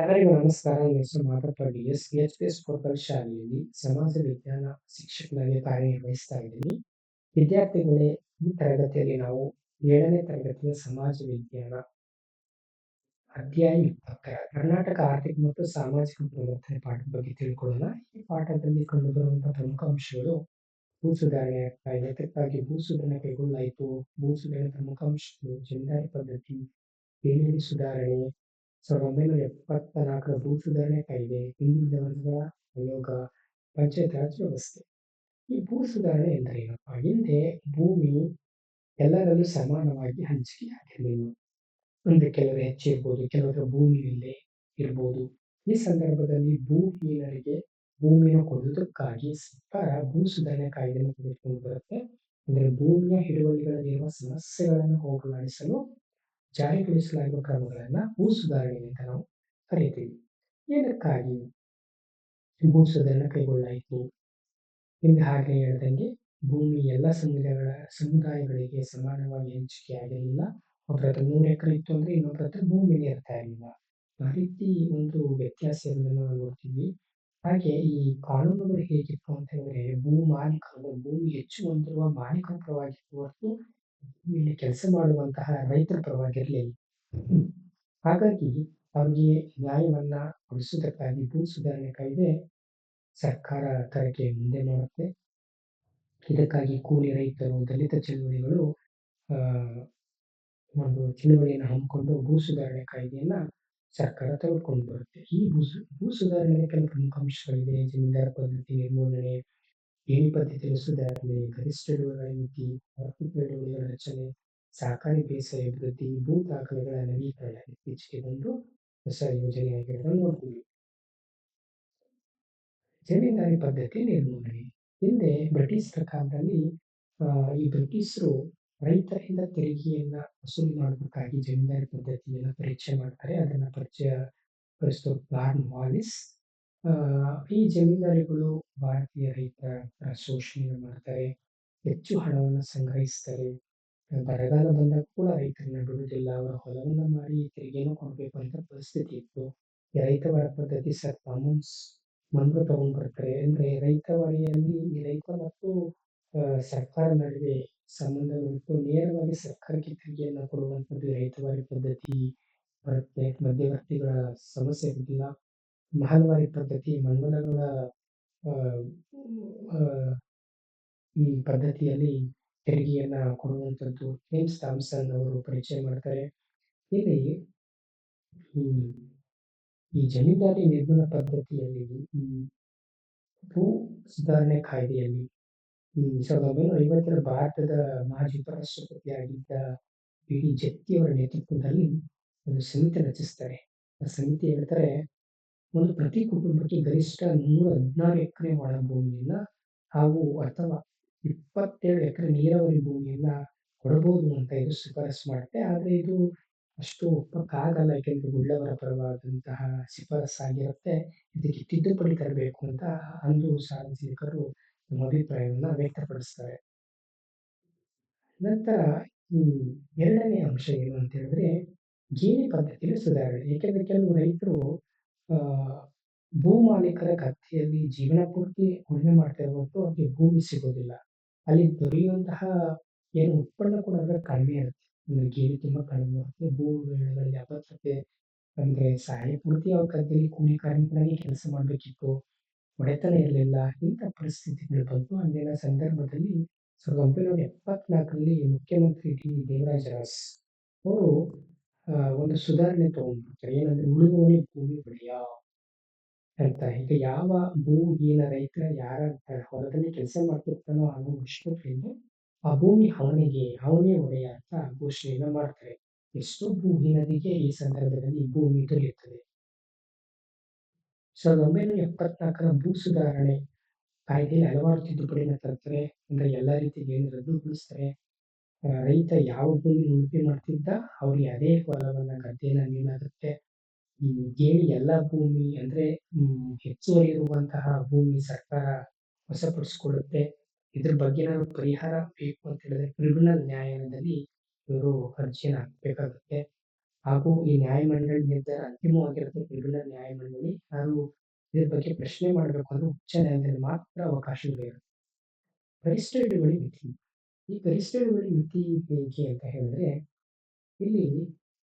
ಎಲ್ಲರಿಗೂ ನಮಸ್ಕಾರ ಹೆಸರು Madappa D S H S Korkal ಶಾಲೆಯಲ್ಲಿ ಸಮಾಜ ವಿಜ್ಞಾನ ಶಿಕ್ಷಕನಾಗಿ ಕಾರ್ಯನಿರ್ವಹಿಸ್ತಾ ಇದ್ದೀನಿ. ವಿದ್ಯಾರ್ಥಿಗಳೇ ಈ ತರಗತಿಯಲ್ಲಿ ನಾವು ಏಳನೇ ತರಗತಿಯ ಸಮಾಜ ವಿಜ್ಞಾನ ಅಧ್ಯಾಯ ಇಪ್ಪತ್ತರ ಕರ್ನಾಟಕ ಆರ್ಥಿಕ ಮತ್ತು ಸಾಮಾಜಿಕ ಪರಿವರ್ತನೆ ಪಾಠದ ಬಗ್ಗೆ ತಿಳ್ಕೊಳ್ಳೋಣ. ಈ ಪಾಠದಲ್ಲಿ ಕಂಡುಬರುವಂತಹ ಪ್ರಮುಖ ಅಂಶಗಳು ಭೂ ಸುಧಾರಣೆ ಕಾಯ್ದೆ ಅದಕ್ಕಾಗಿ ಭೂ ಸುಧಾರಣೆ ಕೈಗೊಳ್ಳಲಾಯಿತು. ಭೂ ಸುಧಾರಣೆ ಪ್ರಮುಖ ಅಂಶಗಳು ಪದ್ಧತಿ ಬೇಲಿಯಲ್ಲಿ ಸುಧಾರಣೆ ಸಾವಿರದ ಒಂಬೈನೂರ ಎಪ್ಪತ್ತ ನಾಲ್ಕರ ಭೂ ಸುಧಾರಣೆ ಕಾಯ್ದೆ. ಹಿಂದಿನ ಆಯೋಗ ಪಂಚಾಯತ್ ರಾಜ್ ವ್ಯವಸ್ಥೆ ಈ ಭೂ ಸುಧಾರಣೆ ಎಂದರೇನಪ್ಪ? ಹಿಂದೆ ಭೂಮಿ ಎಲ್ಲರಲ್ಲೂ ಸಮಾನವಾಗಿ ಹಂಚಿಕೆ ಆಗಿರಲಿಲ್ಲ. ಒಂದು ಕೆಲವರು ಹೆಚ್ಚು ಕೆಲವರು ಭೂಮಿಯಲ್ಲೇ ಇರ್ಬೋದು. ಈ ಸಂದರ್ಭದಲ್ಲಿ ಭೂಹೀನರಿಗೆ ಭೂಮಿನ ಕೊಡುವುದಕ್ಕಾಗಿ ಸರ್ಕಾರ ಭೂ ಸುಧಾರಣೆ ಕಾಯ್ದೆಯನ್ನು ತೆಗೆದುಕೊಂಡು ಬರುತ್ತೆ. ಅಂದ್ರೆ ಭೂಮಿಯ ಹಿಡುವಳಿಗಳಲ್ಲಿರುವ ಸಮಸ್ಯೆಗಳನ್ನು ಹೋಗಲಾಡಿಸಲು ಜಾರಿಗೊಳಿಸಲಾಗಿರುವ ಕ್ರಮಗಳನ್ನ ಭೂ ಸುಧಾರಣೆ ಅಂತ ನಾವು ಕರೀತೀವಿ ಏನಕ್ಕಾಗಿ ಭೂ ಸುಧಾರಣೆ ಕೈಗೊಳ್ಳಾಯಿತು ನಿಮ್ಗೆ ಹಾಗೆ ಹೇಳ್ದಂಗೆ ಭೂಮಿ ಎಲ್ಲ ಸಮುದಾಯಗಳ ಸಮುದಾಯಗಳಿಗೆ ಸಮಾನವಾಗಿ ಹಂಚಿಕೆ ಆಗಿರಲಿಲ್ಲ. ಒಬ್ಬರ ಹತ್ರ ನೂರು ಎಕರೆ ಇತ್ತು ಅಂದ್ರೆ ಇನ್ನೊಬ್ಬರ ಹತ್ರ ಭೂಮಿನೇ ಇರ್ತಾ ಇರಲಿಲ್ಲ. ಆ ರೀತಿ ಒಂದು ವ್ಯತ್ಯಾಸ ಇರೋದನ್ನು ನಾವು ನೋಡ್ತೀವಿ. ಹಾಗೆ ಈ ಕಾನೂನುಗಳು ಹೇಗಿತ್ತು ಅಂತ ಹೇಳಿದ್ರೆ ಭೂ ಮಾಲೀಕರು ಭೂಮಿ ಹೆಚ್ಚು ಹೊಂದಿರುವ ಮಾಲೀಕರ ಪರವಾಗಿತ್ತು ಹೊರತು ಇಲ್ಲಿ ಕೆಲಸ ಮಾಡುವಂತಹ ರೈತರ ಪರವಾಗಿರಲಿಲ್ಲ. ಹಾಗಾಗಿ ಅವರಿಗೆ ನ್ಯಾಯವನ್ನ ಉಳಿಸುವುದಕ್ಕಾಗಿ ಭೂ ಸುಧಾರಣೆ ಕಾಯ್ದೆ ಸರ್ಕಾರ ತರಕೆ ಮುಂದೆ ಮಾಡುತ್ತೆ. ಇದಕ್ಕಾಗಿ ಕೂಲಿ ರೈತರು, ದಲಿತ ಚಳುವಳಿಗಳು ಒಂದು ಚಳುವಳಿಯನ್ನು ಹಮ್ಮಿಕೊಂಡು ಭೂ ಸುಧಾರಣೆ ಕಾಯ್ದೆಯನ್ನ ಸರ್ಕಾರ ತೆಗೆದುಕೊಂಡು ಬರುತ್ತೆ. ಈ ಭೂ ಭೂ ಸುಧಾರಣೆ ಕೆಲವು ಪ್ರಮುಖ ಅಂಶಗಳಿವೆ. ಜಮೀನ್ದಾರ ಪದ್ಧತಿ ನಿರ್ಮೂಲನೆ ಏಣಿ ಪದ್ಧತಿಯ ಸುಧಾರಣೆ ಗರಿಷ್ಠ ಇಳುವರಿ ಮಿತಿ ಆರ್ಥಿಕ ಇಳುವರಿಗಳ ರಚನೆ ಸಹಕಾರಿ ಬೇಸಾಯ ಅಭಿವೃದ್ಧಿ, ಭೂ ದಾಖಲೆಗಳ ನವೀಕರಣ ಇತ್ತೀಚೆಗೆ ಬಂದು ಹೊಸ ಯೋಜನೆಯಾಗಿರೋದನ್ನು ನೋಡ್ತೀವಿ. ಜಮೀನ್ದಾರಿ ಪದ್ಧತಿ ನಿರ್ಮೂಲನೆ. ಹಿಂದೆ ಬ್ರಿಟಿಷ್ ಸರ್ಕಾರದಲ್ಲಿ ಈ ಬ್ರಿಟಿಷರು ರೈತರಿಂದ ತೆರಿಗೆಯನ್ನ ವಸೂಲಿ ಮಾಡಬೇಕಾಗಿ ಜಮೀನ್ದಾರಿ ಪದ್ಧತಿಯನ್ನ ಪರಿಚಯ ಮಾಡ್ತಾರೆ. ಅದನ್ನ ಪರಿಚಯ ಪಡಿಸಿದ ಪ್ಲಾನ್ ವಾಲಿಸ್ ಈ ಜಮೀನ್ದಾರಿಗಳು ಭಾರತೀಯ ರೈತರ ಶೋಷಣೆ ಮಾಡ್ತಾರೆ, ಹೆಚ್ಚು ಹಣವನ್ನು ಸಂಗ್ರಹಿಸ್ತಾರೆ. ಬರಗಾಲ ಬಂದಾಗ ಕೂಡ ರೈತರನ್ನ ಬಿಡುವುದಿಲ್ಲ, ಅವರ ಹೊಲವನ್ನು ಮಾರಿ ತೆರಿಗೆನೂ ಕೊಡಬೇಕು ಅಂತ ಪರಿಸ್ಥಿತಿ ಇತ್ತು. ರೈತವಾರ ಪದ್ಧತಿ ಸರ್ ಕಾಮನ್ಸ್ ಮಂದ್ರು ತಗೊಂಡ್ ಬರ್ತಾರೆ. ಅಂದ್ರೆ ರೈತವಾಡಿಯಲ್ಲಿ ರೈತ ಮತ್ತು ಸರ್ಕಾರ ನಡುವೆ ಸಂಬಂಧವಿಟ್ಟು ನೇರವಾಗಿ ಸರ್ಕಾರಕ್ಕೆ ತೆರಿಗೆಯನ್ನ ಕೊಡುವಂಥದ್ದು ರೈತವಾರಿ ಪದ್ಧತಿ ಬರುತ್ತೆ ಮಧ್ಯವರ್ತಿಗಳ ಸಮಸ್ಯೆ ಇರುವುದಿಲ್ಲ ಮಹಲ್ವಾರಿ ಪದ್ಧತಿ ಮಂಡಲಗಳ ಈ ಪದ್ಧತಿಯಲ್ಲಿ ತೆರಿಗೆಯನ್ನ ಕೊಡುವಂಥದ್ದು ಜೇಮ್ಸ್ ಥಾಮ್ಸನ್ ಅವರು ಪರಿಚಯ ಮಾಡ್ತಾರೆ. ಇಲ್ಲಿ ಈ ಜಮೀನ್ದಾರಿ ನಿರ್ಮೂಲ ಪದ್ಧತಿಯಲ್ಲಿ ಈ ಭೂ ಸುಧಾರಣೆ ಕಾಯ್ದೆಯಲ್ಲಿ ಸಾವಿರದ ಒಂಬೈನೂರ ಐವತ್ತರ ಭಾರತದ ಮಾಜಿ ಉಪರಾಷ್ಟ್ರಪತಿಯಾಗಿದ್ದ ಬಿ ಡಿ ಜತ್ತಿ ಅವರ ನೇತೃತ್ವದಲ್ಲಿ ಒಂದು ಸಮಿತಿ ರಚಿಸ್ತಾರೆ. ಆ ಸಮಿತಿ ಹೇಳ್ತಾರೆ ಒಂದು ಪ್ರತಿ ಕುಟುಂಬಕ್ಕೆ ಗರಿಷ್ಠ ನೂರ ಹದಿನಾರು ಎಕರೆ ಒಳ ಭೂಮಿಯನ್ನ ಹಾಗೂ ಅಥವಾ ಇಪ್ಪತ್ತೇಳು ಎಕರೆ ನೀರಾವರಿ ಭೂಮಿಯನ್ನ ಕೊಡಬಹುದು ಅಂತ ಇದು ಶಿಫಾರಸು ಮಾಡುತ್ತೆ. ಆದರೆ ಇದು ಅಷ್ಟು ಒಪ್ಪಕ್ಕಾಗಲ್ಲ ಯಾಕೆಂದ್ರೆ ಉಳ್ಳವರ ಪರವಾದಂತಹ ಶಿಫಾರಸ್ಸಾಗಿರುತ್ತೆ ಇದಕ್ಕೆ ತಿದ್ದುಪಡಿ ತರಬೇಕು ಅಂತ ಅಂದು ಸಾರ್ವಜನಿಕರು ತಮ್ಮ ಅಭಿಪ್ರಾಯವನ್ನು ವ್ಯಕ್ತಪಡಿಸ್ತಾರೆ. ನಂತರ ಈ ಎರಡನೇ ಅಂಶ ಏನು ಅಂತ ಹೇಳಿದ್ರೆ ಗೇಣಿ ಪದ್ಧತಿಯಲ್ಲಿ ಸುಧಾರಣೆ. ಏಕೆಂದ್ರೆ ಕೆಲವು ರೈತರು ಭೂ ಮಾಲೀಕರ ಗದ್ದೆಯಲ್ಲಿ ಜೀವನ ಪೂರ್ತಿ ಉಳುಮೆ ಮಾಡ್ತಾ ಇರುವಂತೂ ಅವ್ರಿಗೆ ಭೂಮಿ ಸಿಗೋದಿಲ್ಲ. ಅಲ್ಲಿ ದೊರೆಯುವಂತಹ ಏನು ಉತ್ಪನ್ನ ಕೂಡ ಅದರ ಕಡಿಮೆ ಇರುತ್ತೆ. ಅಂದ್ರೆ ತುಂಬಾ ಕಡಿಮೆ ಇರುತ್ತೆ. ಭೂ ಬೆಳೆಗಳಲ್ಲಿ ಅಭದ್ರತೆ ಅಂದ್ರೆ ಸಾಯ ಪೂರ್ತಿ ಅವ್ರ ಗದ್ದೆಯಲ್ಲಿ ಕೂಲಿ ಕಾರ್ಮಿಕರಾಗಿ ಕೆಲಸ ಮಾಡ್ಬೇಕಿತ್ತು. ಒಡೆತನ ಇರಲಿಲ್ಲ. ಇಂಥ ಪರಿಸ್ಥಿತಿಗಳು ಬಂತು. ಅಂದಿನ ಸಂದರ್ಭದಲ್ಲಿ ಸಾವಿರದ ಒಂಬೈನೂರ ಎಪ್ಪತ್ನಾಲ್ಕರಲ್ಲಿ ಮುಖ್ಯಮಂತ್ರಿ ಡಿ ದೇವರಾಜ ಅವರು ಒಂದು ಸುಧಾರಣೆ ತಗೊಂಡ್ಬಿಡ್ತಾರೆ. ಏನಂದ್ರೆ ಉಳುವವನೇ ಭೂಮಿ ಒಡೆಯ ಅಂತ. ಈಗ ಯಾವ ಭೂಹೀನ ರೈತ ಯಾರ ಹೊಲದಲ್ಲಿ ಕೆಲಸ ಮಾಡ್ತಿರ್ತಾನೋ ಅನ್ನೋ ವಿಶ್ವದಿಂದ ಆ ಭೂಮಿ ಅವನಿಗೆ ಅವನೇ ಒಡೆಯ ಅಂತ ಘೋಷಣೆಯನ್ನ ಮಾಡ್ತಾರೆ. ಎಷ್ಟೋ ಭೂಹೀನರಿಗೆ ಈ ಸಂದರ್ಭದಲ್ಲಿ ಭೂಮಿ ದೊರೆಯುತ್ತದೆ. ಸಾವಿರದ ಒಂಬೈನೂರ ಎಪ್ಪತ್ನಾಲ್ಕರ ಭೂ ಸುಧಾರಣೆ ಕಾಯ್ದೆಯಲ್ಲಿ ಹಲವಾರು ತಿದ್ದುಪಡಿನ ತರ್ತಾರೆ. ಅಂದ್ರೆ ಎಲ್ಲಾ ರೀತಿ ರದ್ದುಗೊಳಿಸ್ತಾರೆ ರೈತ ಯಾವ ಭೂಮಿ ಉಳಿಕೆ ಮಾಡ್ತಿದ್ದ ಅವ್ರಿಗೆ ಅದೇ ಹೊಲವನ್ನ ಗದ್ದೆನ ನೀಡುತ್ತೆ ಗೇಣಿ ಎಲ್ಲ ಭೂಮಿ ಅಂದ್ರೆ ಹೆಚ್ಚುವರಿ ಇರುವಂತಹ ಭೂಮಿ ಸರ್ಕಾರ ವಶಪಡಿಸಿಕೊಳ್ಳುತ್ತೆ ಇದ್ರ ಬಗ್ಗೆ ನಾನು ಪರಿಹಾರ ಬೇಕು ಅಂತ ಹೇಳಿದ್ರೆ ಟ್ರಿಬ್ಯುನಲ್ ನ್ಯಾಯಾಲಯದಲ್ಲಿ ಇವರು ಅರ್ಜಿಯನ್ನು ಹಾಕಬೇಕಾಗುತ್ತೆ. ಹಾಗೂ ಈ ನ್ಯಾಯಮಂಡಳಿ ನಿರ್ಧಾರ ಅಂತಿಮವಾಗಿರುತ್ತೆ ಟ್ರಿಬ್ಯುನಲ್ ನ್ಯಾಯಮಂಡಳಿ. ನಾನು ಇದ್ರ ಬಗ್ಗೆ ಪ್ರಶ್ನೆ ಮಾಡಬೇಕು ಅಂದ್ರೆ ಉಚ್ಚ ನ್ಯಾಯಾಲಯದಲ್ಲಿ ಮಾತ್ರ ಅವಕಾಶಗಳಿರುತ್ತೆ ಹಿಡುವಳಿ ಮಿತಿ ಈ ಗರಿಷ್ಠ ಇಳುವರಿ ಮಿತಿ ಹೇಗೆ ಅಂತ ಹೇಳಿದ್ರೆ, ಇಲ್ಲಿ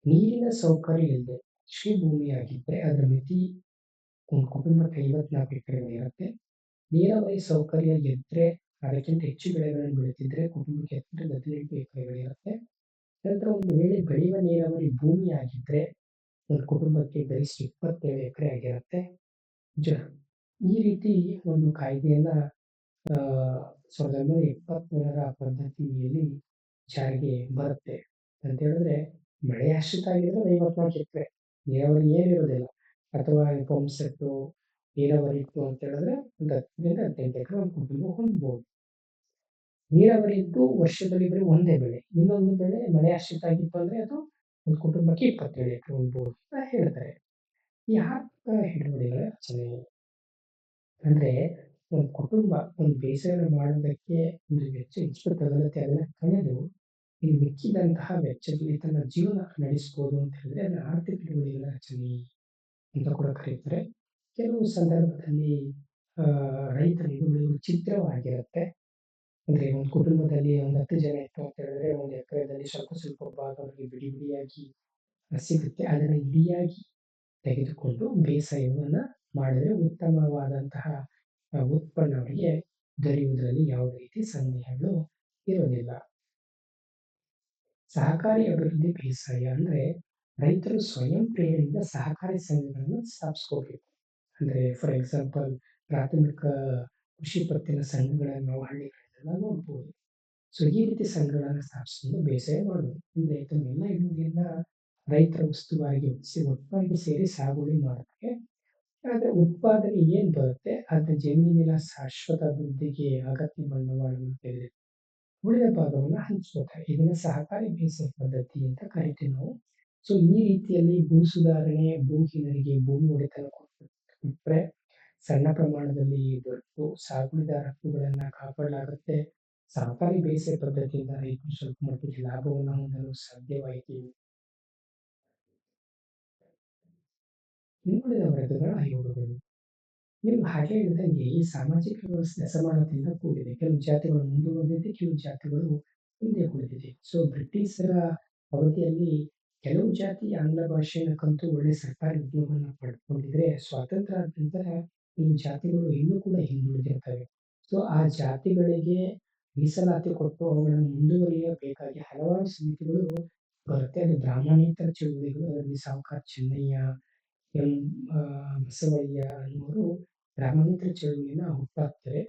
ನೀರಿನ ಸೌಕರ್ಯ ಇಲ್ಲದೆ ಕೃಷಿ ಭೂಮಿಯಾಗಿದ್ದರೆ ಅದರ ಮಿತಿ ಒಂದು ಕುಟುಂಬಕ್ಕೆ ಐವತ್ನಾಲ್ಕು ಎಕರೆಗಳಿರುತ್ತೆ ನೀರಾವರಿ ಸೌಕರ್ಯ ಇದ್ದರೆ ಅದಕ್ಕಿಂತ ಹೆಚ್ಚು ಬೆಳೆಗಳನ್ನು ಬೆಳೀತಿದ್ರೆ ಕುಟುಂಬಕ್ಕೆ ಹತ್ತರಿಂದ ಹದಿನೆಂಟು ಎಕರೆಗಳಿರುತ್ತೆ ನಂತರ ಒಂದು ವೇಳೆ ಬೆಳೆಯುವ ನೀರಾವರಿ ಭೂಮಿ ಆಗಿದ್ರೆ ಒಂದು ಕುಟುಂಬಕ್ಕೆ ಗರಿಷ್ಠ ಇಪ್ಪತ್ತೇಳು ಎಕರೆ ಆಗಿರುತ್ತೆ. ಜ ಈ ರೀತಿ ಒಂದು ಕಾಯ್ದೆಯನ್ನ ಆ, ಸಾವಿರದ ಒಂಬೈನೂರ ಎಪ್ಪತ್ತೇಳರ ಪದ್ಧತಿಯಲ್ಲಿ ಜಾರಿಗೆ ಬರುತ್ತೆ. ಅಂತ ಹೇಳಿದ್ರೆ ಮಳೆ ಆಶ್ರಿತ ಆಗಿದ್ರೆ ಐವತ್ನಾಲ್ಕು ಎಕರೆ. ನೀರಾವರಿ ಏನಿರೋದಿಲ್ಲ ಅಥವಾ ಪಂಪ್ ಸೆಟ್ಟು, ನೀರಾವರಿ ಇತ್ತು ಅಂತ ಹೇಳಿದ್ರೆ ಒಂದು ಹತ್ತರಿಂದ ಹದಿನೆಂಟು ಎಕರೆ ಒಂದು ಕುಟುಂಬ ಹೊಂದ್ಬೋದು. ನೀರಾವರಿ ಇದ್ದು ವರ್ಷದಲ್ಲಿ ಬರೀ ಒಂದೇ ಬೆಳೆ. ಇನ್ನೊಂದು ಬೆಳೆ ಮಳೆ ಆಶ್ರಿತ ಆಗಿತ್ತು ಅಂದ್ರೆ ಅದು ಒಂದು ಕುಟುಂಬಕ್ಕೆ ಇಪ್ಪತ್ತೇಳು ಎಕರೆ ಹೊಂದ್ಬೋದು ಅಂತ ಹೇಳ್ತಾರೆ ಯಾಕೆ ಹಿಡುವಳಿಗಳ ರಚನೆ. ಅಂದ್ರೆ ಒಂದು ಕುಟುಂಬ, ಒಂದು ಬೇಸಾಯ ಮಾಡೋದಕ್ಕೆ ಒಂದು ವೆಚ್ಚ ಎಷ್ಟು ತಗಲುತ್ತೆ ಅದನ್ನ ಕಳೆದು ಇನ್ನು ಮಿಕ್ಕಿದಂತಹ ವೆಚ್ಚದಲ್ಲಿ ತನ್ನ ಜೀವನ ನಡೆಸ್ಬೋದು ಅಂತ ಹೇಳಿದ್ರೆ ಅದನ್ನ ಆರ್ಥಿಕ ರಚನೆ ಅಂತ ಕೂಡ ಕರೀತಾರೆ. ಕೆಲವು ಸಂದರ್ಭದಲ್ಲಿ ರೈತರ ಹಿಡುವಳಿಗಳು ಚಿತ್ರವಾಗಿರುತ್ತೆ. ಅಂದ್ರೆ ಒಂದು ಕುಟುಂಬದಲ್ಲಿ ಒಂದು ಹತ್ತು ಜನ ಇತ್ತು ಅಂತ ಹೇಳಿದ್ರೆ ಒಂದು ಎಕರೆದಲ್ಲಿ ಸ್ವಲ್ಪ ಸ್ವಲ್ಪ ಭಾಗ ಅವರಿಗೆ ಬಿಡಿ ಬಿಡಿಯಾಗಿ ಸಿಗುತ್ತೆ. ಅದನ್ನ ಇಡಿಯಾಗಿ ತೆಗೆದುಕೊಂಡು ಬೇಸಾಯವನ್ನ ಮಾಡಿದ್ರೆ ಉತ್ತಮವಾದಂತಹ ಉತ್ಪನ್ನ ದೊರೆಯುವುದರಲ್ಲಿ ಯಾವ ರೀತಿ ಸಂದೇಹಗಳು ಇರೋದಿಲ್ಲ ಸಹಕಾರಿ ಅಭಿವೃದ್ಧಿ ಬೇಸಾಯ ಅಂದ್ರೆ ರೈತರು ಸ್ವಯಂ ಪ್ರೇರಣೆಯಿಂದ ಸಹಕಾರಿ ಸಂಘಗಳನ್ನು ಸ್ಥಾಪಿಸ್ಕೋಬೇಕು. ಅಂದ್ರೆ ಫಾರ್ ಎಕ್ಸಾಂಪಲ್ ಪ್ರಾಥಮಿಕ ಕೃಷಿ ಪತ್ತಿನ ಸಂಘಗಳನ್ನು ನಾವು ಹಳ್ಳಿಗಳಲ್ಲೆಲ್ಲ ನೋಡ್ಬೋದು. ಸೊ ಈ ರೀತಿ ಸಂಘಗಳನ್ನು ಸ್ಥಾಪಿಸಿಕೊಂಡು ಬೇಸಾಯ ಮಾಡೋದು ರೈತನೆಲ್ಲ ಇಳುವರಿಯನ್ನ ರೈತರ ವಸ್ತುವಾಗಿ ಒಪ್ಪಿಸಿ ಒಟ್ಟಾಗಿ ಸೇರಿ ಸಾಗುವಳಿ ಮಾಡೋದಕ್ಕೆ ಆದ್ರೆ ಉತ್ಪಾದನೆ ಏನ್ ಬರುತ್ತೆ? ಅದ್ರ ಜಮೀನಿನ ಶಾಶ್ವತ ಅಭಿವೃದ್ಧಿಗೆ ಅಗತ್ಯ ಬಂಡವಾಳವನ್ನು ತೆಗೆದು ಉಳಿದ ಭಾಗವನ್ನ ಹಂಚ್ಕೋತಾರೆ ಇದನ್ನ ಸಹಕಾರಿ ಬೇಸಾಯ ಪದ್ಧತಿ ಅಂತ ಕರಿತೀವಿ ನಾವು. ಸೊ ಈ ರೀತಿಯಲ್ಲಿ ಭೂ ಸುಧಾರಣೆ ಭೂಹೀನರಿಗೆ ಭೂಮಿ ಒಡೆತನ ಕೊಟ್ಟರೆ ಸಣ್ಣ ಪ್ರಮಾಣದಲ್ಲಿ ದೊಡ್ಡ ಸಾಗುಳಿದಾರ ಹಕ್ಕುಗಳನ್ನ ಕಾಪಾಡಲಾಗುತ್ತೆ. ಸಹಕಾರಿ ಬೇಸಾಯ ಪದ್ಧತಿಯಿಂದ ರೈತರು ಸ್ವಲ್ಪ ಮಟ್ಟಿಗೆ ಲಾಭವನ್ನು ಹೊಂದಲು ಸಾಧ್ಯವಾಯಿತು. ಹಿಂದುಳಿದ ವರ್ಗಗಳ ಆಯೋಗಗಳು ಹಾಗೆ ಹೇಳಿದಂಗೆ ಈ ಸಾಮಾಜಿಕ ವ್ಯವಸ್ಥೆ ಅಸಮಾನತೆಯಿಂದ ಕೂಡಿದೆ. ಕೆಲವು ಜಾತಿಗಳು ಮುಂದುವರೆದಿದೆ, ಕೆಲವು ಜಾತಿಗಳು ಹಿಂದೆ ಉಳಿದಿದೆ. ಸೊ ಬ್ರಿಟಿಷರ ಅವಧಿಯಲ್ಲಿ ಕೆಲವು ಜಾತಿ ಆಂಗ್ಲ ಭಾಷೆಯನ್ನು ಕಲಿತು ಒಳ್ಳೆ ಸರ್ಕಾರಿ ಉದ್ಯೋಗವನ್ನು ಪಡ್ಕೊಂಡಿದ್ರೆ, ಸ್ವಾತಂತ್ರ್ಯ ಆದ ನಂತರ ಈ ಜಾತಿಗಳು ಇನ್ನೂ ಕೂಡ ಹಿಂದುಳಿದಿರ್ತವೆ. ಸೊ ಆ ಜಾತಿಗಳಿಗೆ ಮೀಸಲಾತಿ ಕೊಟ್ಟು ಅವುಗಳನ್ನು ಮುಂದುವರಿಯಬೇಕಾಗಿ ಹಲವಾರು ಸಮಿತಿಗಳು ಬರುತ್ತೆ. ಅದು ಬ್ರಾಹ್ಮಣೇತರ ಚಳುವಳಿಗಳು, ಅದರಲ್ಲಿ ಸಾವುಕಾರ ಚೆನ್ನಯ್ಯ ಎಂ ಬಸವಯ್ಯ ಅನ್ನೋರು ಬ್ರಾಹ್ಮಣೇತರ ಚಳುವಳಿಯನ್ನ ಹುಟ್ಟಾಕ್ತಾರೆ.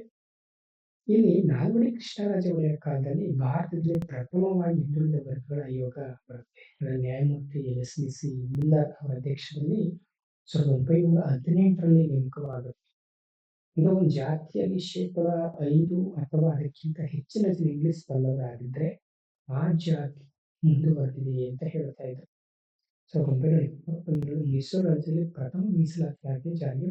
ಇಲ್ಲಿ ನಾಲ್ವಡಿ ಕೃಷ್ಣರಾಜ ಒಡೆಯರ್ ಕಾಲದಲ್ಲಿ ಭಾರತದಲ್ಲಿ ಪ್ರಥಮವಾಗಿ ಹಿಂದುಳಿದ ವರ್ಗಗಳ ಆಯೋಗ ಬರುತ್ತೆ. ನ್ಯಾಯಮೂರ್ತಿ ಎಸ್ ಬಿ ಸಿ ಮಿಲ್ಲರ್ ಅವರ ಅಧ್ಯಕ್ಷದಲ್ಲಿ ಸಾವಿರದ ಒಂಬೈನೂರ ಹದಿನೆಂಟರಲ್ಲಿ ನೇಮಕವಾಗುತ್ತೆ. ಇದು ಒಂದು ಜಾತಿಯಲ್ಲಿ ಶೇಕಡ ಐದು ಅಥವಾ ಅದಕ್ಕಿಂತ ಹೆಚ್ಚಿನ ಜನ ಇಂಗ್ಲಿಷ್ ಬಲ್ಲವರಾಗಿದ್ರೆ ಆ ಜಾತಿ ಮುಂದುವರೆದಿದೆ ಅಂತ ಹೇಳ್ತಾ ಇದ್ರು. ಸಾವಿರದ ಇಪ್ಪತ್ತೊಂದರಲ್ಲಿ ಮೈಸೂರು ರಾಜ್ಯದಲ್ಲಿ ಪ್ರಥಮ ಮೀಸಲಾತಿ ಜಾರಿಗೆ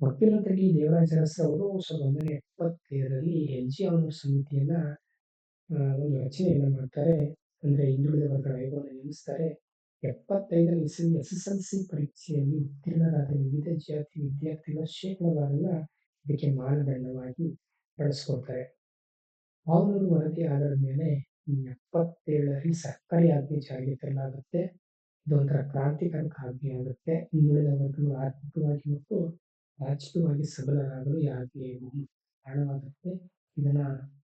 ವಕೀಲರಾಗಿ ದೇವರಾಜ ಅರಸು ಅವರು ಸಾವಿರದ ಒಂಬೈನೂರ ಎಪ್ಪತ್ತೇಳರಲ್ಲಿ ಎಲ್ ಜಿ ಅವರ ಸಮಿತಿಯನ್ನ ಒಂದು ರಚನೆಯನ್ನ ಮಾಡ್ತಾರೆ, ಅಂದ್ರೆ ಹಿಂದುಳಿದ ವರ್ಗಗಳ ಆಯೋಗವನ್ನು ನೇಮಿಸ್ತಾರೆ ಎಪ್ಪತ್ತೈದರ ಇಸವಿ ಎಸ್ ಎಸ್ ಎಲ್ ಸಿ ಪರೀಕ್ಷೆಯಲ್ಲಿ ಉತ್ತೀರ್ಣರಾದ ವಿವಿಧ ಜಾತಿ ವಿದ್ಯಾರ್ಥಿಗಳ ಶೇಕಡವಾರನ್ನ ಇದಕ್ಕೆ ಮಾನದಂಡವಾಗಿ ಬಳಸ್ಕೊಳ್ತಾರೆ ಅವನೂರು ವರದಿ ಆಧಾರದ ಮೇಲೆ ಎಪ್ಪತ್ತೇಳರಲ್ಲಿ ಸರ್ಕಾರಿ ಆಜ್ಞೆ ಜಾರಿಗೆ ತರಲಾಗುತ್ತೆ. ಇದೊಂಥರ ಕ್ರಾಂತಿಕಾರಿ ಆಗುತ್ತೆ. ಹಿಂದುಳಿದ ವರ್ಗಗಳು ಆರ್ಥಿಕವಾಗಿ ಮತ್ತು ರಾಜಕೀಯವಾಗಿ ಸಬಲರಾಗಲು ಆಜ್ಞೆ ಕಾರಣವಾಗುತ್ತೆ. ಇದನ್ನ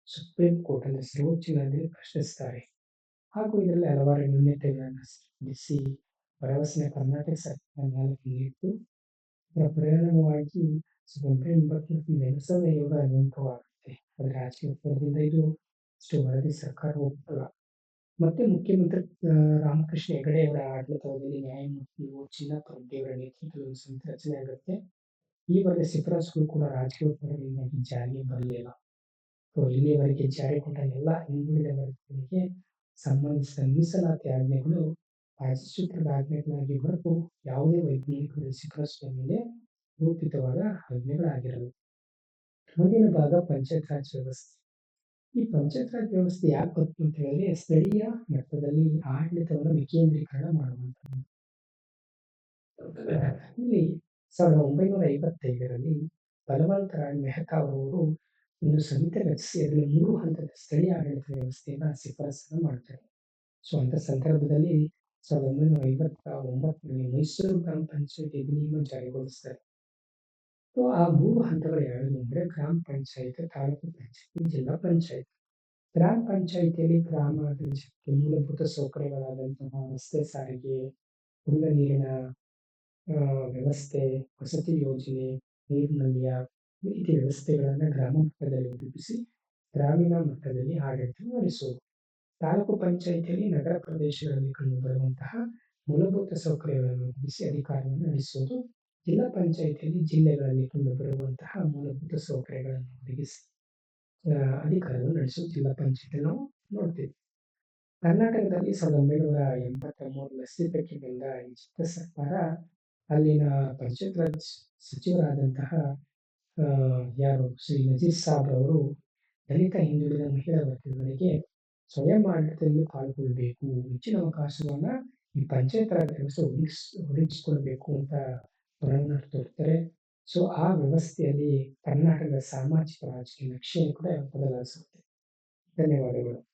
ಸುಪ್ರೀಂ ಕೋರ್ಟ್ ಅಲ್ಲಿ ಸರ್ವೋಚ್ಚ ನ್ಯಾಯಾಲಯದಲ್ಲಿ ಪ್ರಶ್ನಿಸ್ತಾರೆ. ಹಾಗೂ ಇದರಲ್ಲಿ ಹಲವಾರು ನ್ಯೂನತೆಗಳನ್ನು ಸೃಷ್ಟಿಸಿ, ಭರವಸೆನ ಕರ್ನಾಟಕ ಸರ್ಕಾರ ನ್ಯಾಯಾಲಯಕ್ಕೆ ನೀಡಿತು ಇದರ ಪರಿಣಾಮವಾಗಿ ಸುಪ್ರೀಂ ಎಂಬತ್ನಾಲ್ಕು ಮೆಣಸನ ಆಯೋಗ ನೇಮಕವಾಗುತ್ತೆ ಆದರೆ ರಾಜಕೀಯ ಇದು ಇಷ್ಟು ವರದಿ ಸರ್ಕಾರ ಒಪ್ಪಲ್ಲ ಮತ್ತೆ ಮುಖ್ಯಮಂತ್ರಿ ರಾಮಕೃಷ್ಣ ಹೆಗಡೆ ಅವರ ಆಡಳಿತದಲ್ಲಿ ನ್ಯಾಯಮೂರ್ತಿ ಓ. ಚಿನ್ನಪ್ರಭುದೇವರ ನೇತೃತ್ವದಲ್ಲಿ ಸಮಿತಿ ರಚನೆ ಆಗುತ್ತೆ. ಈ ಬಗ್ಗೆ ಶಿಫಾರಸುಗಳು ಕೂಡ ರಾಜಕೀಯ ಒತ್ತಡಗಳಿಂದಾಗಿ ಜಾರಿಗೆ ಬರಲಿಲ್ಲ. ಸೊ ಇಲ್ಲಿಯವರೆಗೆ ಕೊಟ್ಟ ಎಲ್ಲ ಹಿಂದುಳಿದ ವರ್ಗಗಳಿಗೆ ಸಂಬಂಧಿಸಿದ ಮೀಸಲಾತಿ ಆಜ್ಞೆಗಳು ರಾಜಸೂತ್ರದ ಆಜ್ಞೆಗಳಾಗಿ ಹೊರತು ಯಾವುದೇ ವೈಜ್ಞಾನಿಕ ಶಿಫಾರಸುಗಳ ಮೇಲೆ ರೂಪಿತವಾದ ಆಜ್ಞೆಗಳಾಗಿರಲ್ಲ. ಮುಂದಿನ ಭಾಗ ಪಂಚಾಯತ್ ರಾಜ್ ವ್ಯವಸ್ಥೆ. ಈ ಪಂಚಾಯತ್ ರಾಜ್ ವ್ಯವಸ್ಥೆ ಯಾಕೆ ಬರ್ತು ಅಂತ ಹೇಳಿದ್ರೆ ಸ್ಥಳೀಯ ಮಟ್ಟದಲ್ಲಿ ಆಡಳಿತವನ್ನು ವಿಕೇಂದ್ರೀಕರಣ ಮಾಡುವಂಥದ್ದು. ಇಲ್ಲಿ ಸಾವಿರದ ಒಂಬೈನೂರ ಐವತ್ತೈದರಲ್ಲಿ ಬಲವಂತರಾಯ್ ಮೆಹ್ತಾ ಅವರು ಒಂದು ಸಮಿತಿ ರಚಿಸಿ ಅದರಲ್ಲಿ ಮೂರು ಹಂತದ ಸ್ಥಳೀಯ ಆಡಳಿತ ವ್ಯವಸ್ಥೆಯನ್ನ ಶಿಫಾರಸನ್ನು ಮಾಡ್ತಾರೆ. ಸೊ ಅಂತ ಸಂದರ್ಭದಲ್ಲಿ ಸಾವಿರದ ಒಂಬೈನೂರ ಐವತ್ತ ಒಂಬತ್ತರಲ್ಲಿ ಮೈಸೂರು ಗ್ರಾಮ ಪಂಚಾಯತ್ ಅಧಿನಿಯಮ ಜಾರಿಗೊಳಿಸ್ತಾರೆ. ಸೊ ಆ ಮೂರು ಹಂತಗಳು ಅಂದರೆ ಗ್ರಾಮ ಪಂಚಾಯತ್, ತಾಲೂಕು ಪಂಚಾಯತಿ ಜಿಲ್ಲಾ ಪಂಚಾಯತ್. ಗ್ರಾಮ ಪಂಚಾಯಿತಿಯಲ್ಲಿ ಗ್ರಾಮಾಭಿವೃದ್ಧಿಗೆ ಮೂಲಭೂತ ಸೌಕರ್ಯಗಳಾದಂತಹ ರಸ್ತೆ ಸಾರಿಗೆ, ಕುಡಿಯುವ ನೀರಿನ ವ್ಯವಸ್ಥೆ, ವಸತಿ ಯೋಜನೆ, ನೈರ್ಮಲ್ಯ ಈ ರೀತಿ ವ್ಯವಸ್ಥೆಗಳನ್ನು ಗ್ರಾಮ ಮಟ್ಟದಲ್ಲಿ ರೂಪಿಸಿ ಗ್ರಾಮೀಣ ಮಟ್ಟದಲ್ಲಿ ಆಡಳಿತ ನಡೆಸುವುದು. ತಾಲೂಕು ಪಂಚಾಯಿತಿಯಲ್ಲಿ ನಗರ ಪ್ರದೇಶಗಳಲ್ಲಿ ಕಂಡುಬರುವಂತಹ ಮೂಲಭೂತ ಸೌಕರ್ಯಗಳನ್ನು ಒದಗಿಸಿ ಅಧಿಕಾರವನ್ನು ನಡೆಸುವುದು. ಜಿಲ್ಲಾ ಪಂಚಾಯಿತಿಯಲ್ಲಿ ಜಿಲ್ಲೆಗಳಲ್ಲಿ ಕಂಡುಬರುವಂತಹ ಮೂಲಭೂತ ಸೌಕರ್ಯಗಳನ್ನು ಒದಗಿಸಿ ಅಧಿಕಾರವನ್ನು ನಡೆಸುವ ಜಿಲ್ಲಾ ಪಂಚಾಯತ್ ನಾವು ನೋಡ್ತೀವಿ. ಕರ್ನಾಟಕದಲ್ಲಿ ಸಾವಿರದ ಒಂಬೈನೂರ ಎಂಬತ್ತ ಮೂರು ಬಂದ ಈ ಸರ್ಕಾರ, ಅಲ್ಲಿನ ಪಂಚಾಯತ್ ರಾಜ್ ಸಚಿವರಾದಂತಹ ಯಾರು ಶ್ರೀ ನಜೀರ್ ಸಾಬ್ ಅವರು ದಲಿತ ಹಿಂದುಳಿದ ಮಹಿಳಾ ವರ್ಗಗಳಿಗೆ ಸ್ವಯಂ ಆಡಳಿತದಲ್ಲಿ ಪಾಲ್ಗೊಳ್ಬೇಕು, ಹೆಚ್ಚಿನ ಅವಕಾಶವನ್ನು ಈ ಪಂಚಾಯತ್ ರಾಜ್ ವ್ಯವಸ್ಥೆ ಒದಗಿಸ್, ಒದಗಿಸಿಕೊಳ್ಬೇಕು ಅಂತ ಹೊರಗನ್ನ ತೋರ್ತಾರೆ. ಸೊ ಆ ವ್ಯವಸ್ಥೆಯಲ್ಲಿ ಕರ್ನಾಟಕದ ಸಾಮಾಜಿಕ ರಾಜಕೀಯ ನಕ್ಷೆಯನ್ನು ಕೂಡ ಬದಲಾಯಿಸುತ್ತೆ. ಧನ್ಯವಾದಗಳು.